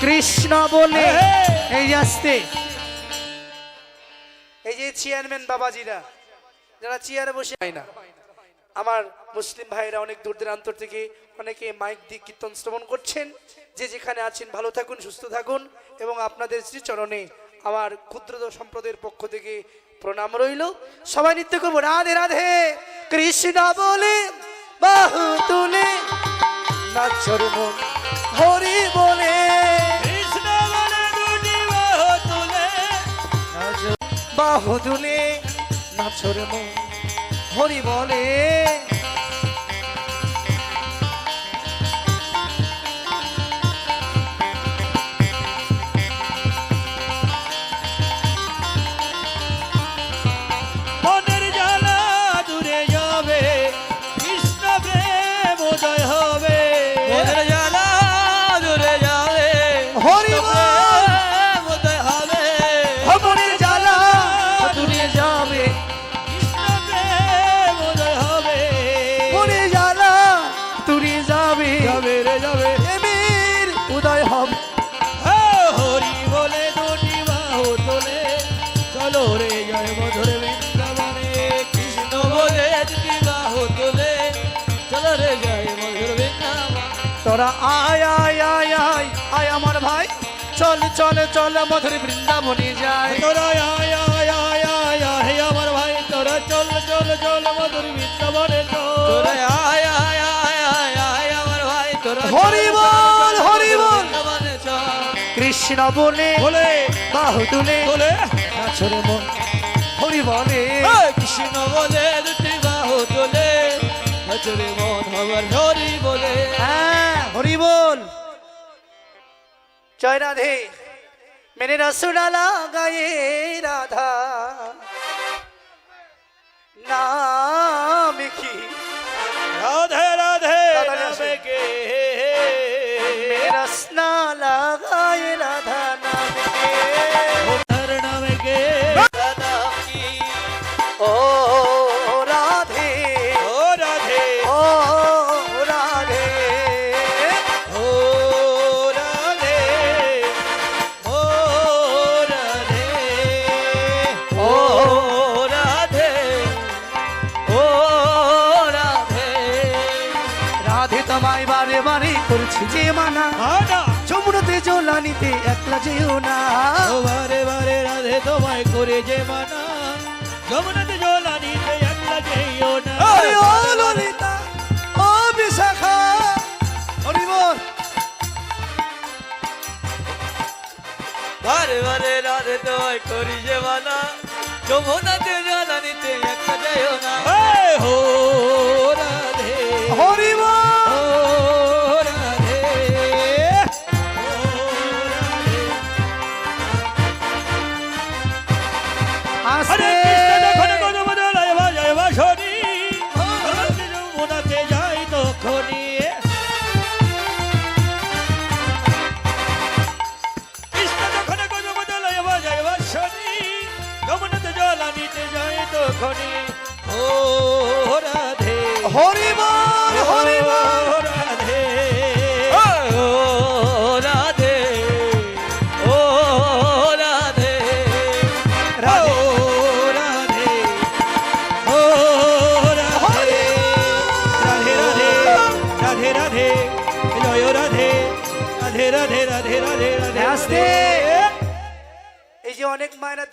কৃষ্ণ বলে। এই আসতে। এই যে চেয়ারম্যান বাবাজিরা যারা চেয়ারে বসে হয় না। আমার মুসলিম ভাইরা অনেক দূর দূরান্তর থেকে অনেকে মাইক দিয়ে কীর্তন শ্রবণ করছেন। যে যেখানে আছেন ভালো থাকুন সুস্থ থাকুন। এবং আপনাদের শ্রীচরণে আমার ক্ষুদ্র সম্প্রদায়ের পক্ষ থেকে প্রণাম রইল। সবাই নৃত্য করব। রাধে রাধে। কৃষ্ণ বলে বাহু তুলে নাচর মন হরি বলে বাহু তুলে নাচর মন হরি বলে। তোরা আয় আয় আয় আয় আয় আমার ভাই চল চল চল মধুর বৃন্দাবনে যায় তোরা আয় আয় আয় আয় আয় আমার ভাই তোরা চল চল চল মধুর বৃন্দাবনে তোরা আয় আয় আয় আয় আয় আমার ভাই তোরা হরি বল, হরি বল। কৃষ্ণ বলে বলে বাহু তুলে বলে নাচরে মন হরি বলে কৃষ্ণ বলে দুটি বাহু তোলে মন হরি বলে হ্যাঁ হরি বল। জয় রাধে। মেরে রসুডালা গায়ে রাধা। নাম কি রাধে। রাধে কে? রাধে তোমায় বারে বারে করছি যে মানা। যমুনাতে জলানিতে একলা যেও না। বারে বারে রাধে তোমায় করে যে মানা। যমুনাতে জল আনিতে একলা যেও না। ও ললিতা ও বিশাখা বারে বারে রাধে তোমায় করি যে মানা। যমুনাতে জল আনিতে একলা যেও না। হো রাধে হরি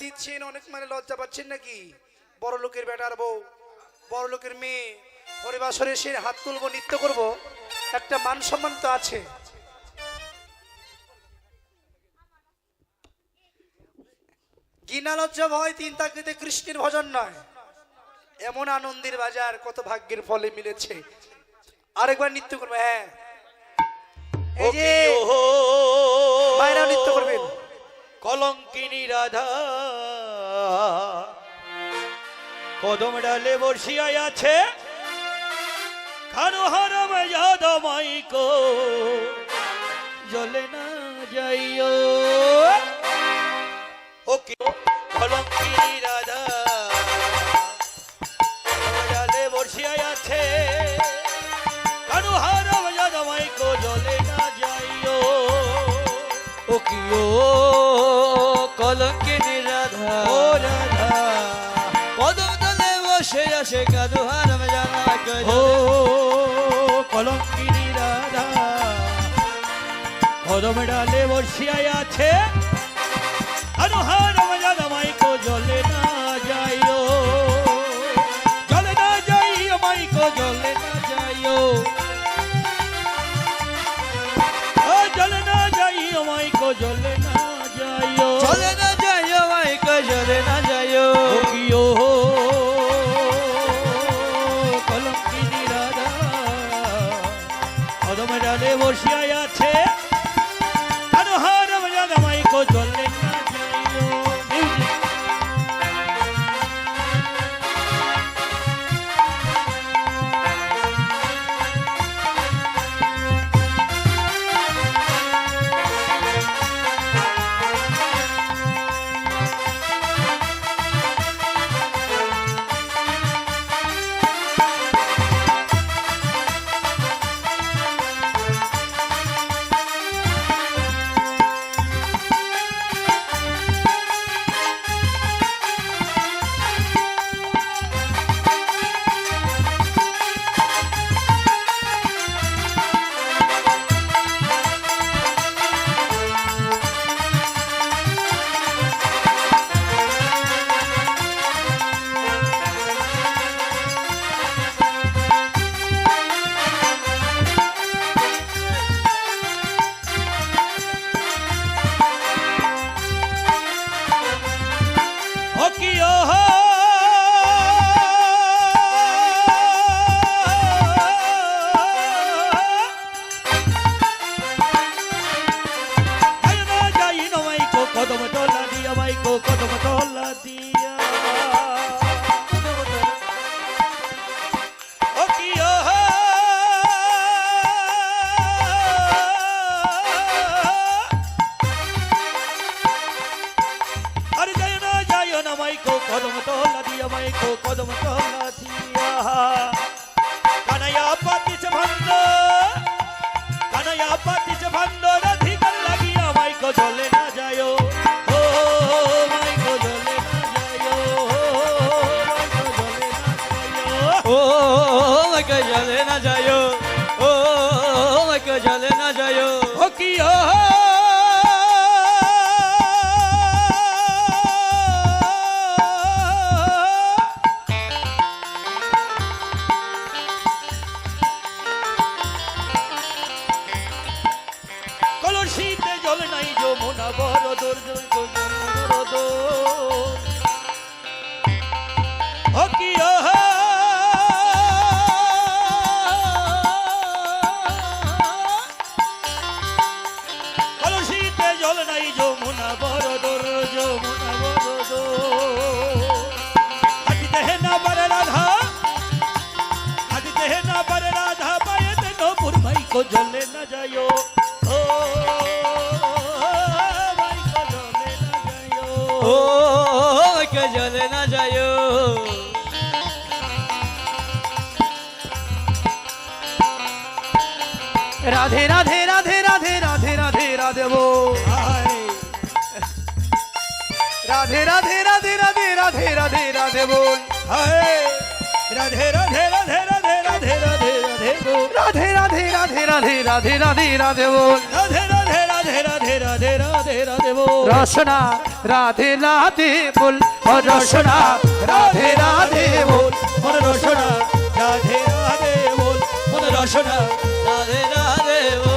দিচ্ছেন অনেক মায়েরা লজ্জা পাচ্ছেন নাকি? বড় লোকের বেটার বউ বড় লোকের মেয়ে। পরিবাসরে এসে হাত তুলবো নৃত্য করব একটা মান সম্মান তো আছে। গিনা লজ্জা ভয় তিন তাকৃতে কৃষ্ণের ভজন নয়। এমন আনন্দের বাজার কত ভাগ্যের ফলে মিলেছে। আরেকবার নৃত্য করব হ্যাঁ। এই যে মায়েরা নৃত্য করবেন। কলঙ্কিনী রাধা। কদম ডালে বসিয়াই আছে খানো হারম যাদ মাইকো জলে না যাইও। ও কি রাধা কাদু হারাম জানা ও কলঙ্কিনী রাধা কদম ডালে বসিয়াই আছে অনুহার দিয়া কদম তোলা দিয়া। ও ও কদম তোলা দিয়া মাইকো কদম তোলা। চলে মাইকো জলে না যাইও ও মাইকো জলে না যাইও ও মাইকা চলে না যাইও রাধে রাধে রাধে রাধে রাধে রাধে রাধে বল আয় রাধে রাধে রাধে রাধে রাধে রাধে রাধে বল হায় রাধে রাধে রাধে রাধে রাধে রাধে রাধে গো রাধে রাধে রাধে রাধে রাধে রাধে রাধে বল রাধে রাধে রাধে রাধে রাধে রাধে রাধে বল রসনা রাধে রাধে বল রসনা রাধে রাধে বল মন রসনা রাধে রাধে বল মন রসনা রাধে রাধে ও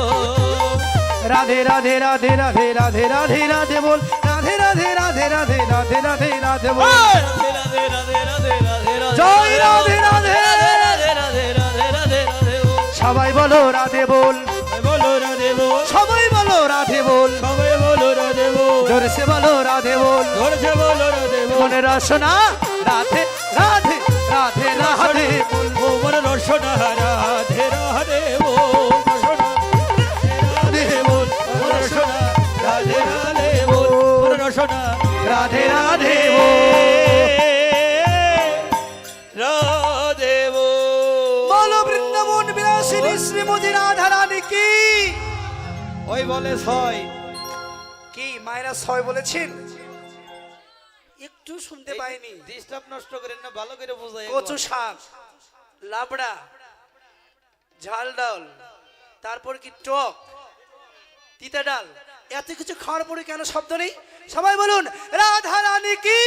রাধে রাধে রাধে রাধে রাধে রাধে রাধে বল রাধে রাধে রাধে রাধে রাধে রাধে রাধে বল রাধে রাধে রাধে জয় রাধে রাধে। রাধে রাধে রাধে রাধে রাধে ও সবাই বলো রাধে বল বলো রাধে বল সবাই বলো রাধে বল সবাই বলো রাধে বল জোরসে বলো রাধে বল ধরছে বলো রাধে বল মনে রসনা রাধে রাধে রাধে রাধে বল মন রসনা রাধে রাধে বল রসনা রাধে মন রাধে রাধে বল মন রাধে রাধে বল বিলাসিনী শ্রীমতী রাধা রানী কি? ওই বলে ছয়। কি মায়েরা ছয় বলেছেন? একটু শুনতে পাইনি। ডিস্টার্ব নষ্ট করেন না ভালো করে বোঝাই। কচু শাক লাবড়া ঝাল ডাল তারপর কি টক তিতা ডাল এত কিছু খাওয়ার পরে কেন শব্দ নেই? সবাই বলুন রাধা রানী কি?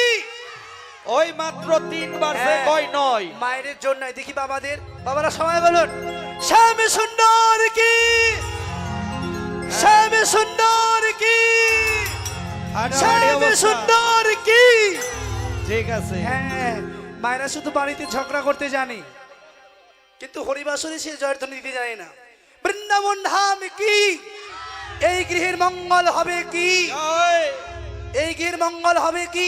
ওই মাত্র তিনবার সে হ্যাঁ। কয় নয়। মায়ের জন্য দেখি বাবাদের বাবারা সবাই বলুন। শ্যাম সুন্দর কি? শ্যাম সুন্দর কি? শ্যাম সুন্দর কি? ঠিক আছে। হ্যাঁ মায়েরা শুধু বাড়িতে ঝগড়া করতে জানে। কিন্তু হরিবাসরে সে জয়ধ্বনি দিতে জানে না। বৃন্দাবন ধাম কি? এই গৃহের মঙ্গল হবে কি? এই গির মঙ্গল হবে কি?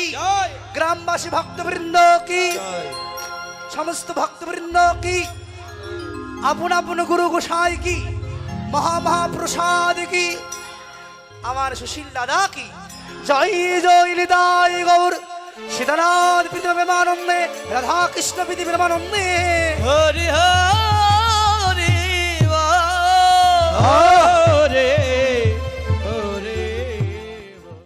গ্রামবাসী ভক্তবৃন্দ কি? সমস্ত ভক্তবৃন্দ কি? আপন আপন গুরু গোসাই কি? মহামহাপ্রসাদ কি? আমার সুশীল দাদা কি? জয় জয় নিদায় গৌর। সীতানাথ পিতা প্রেমানন্দে রাধা কৃষ্ণ পিতি প্রেমানন্দে। হরি হরি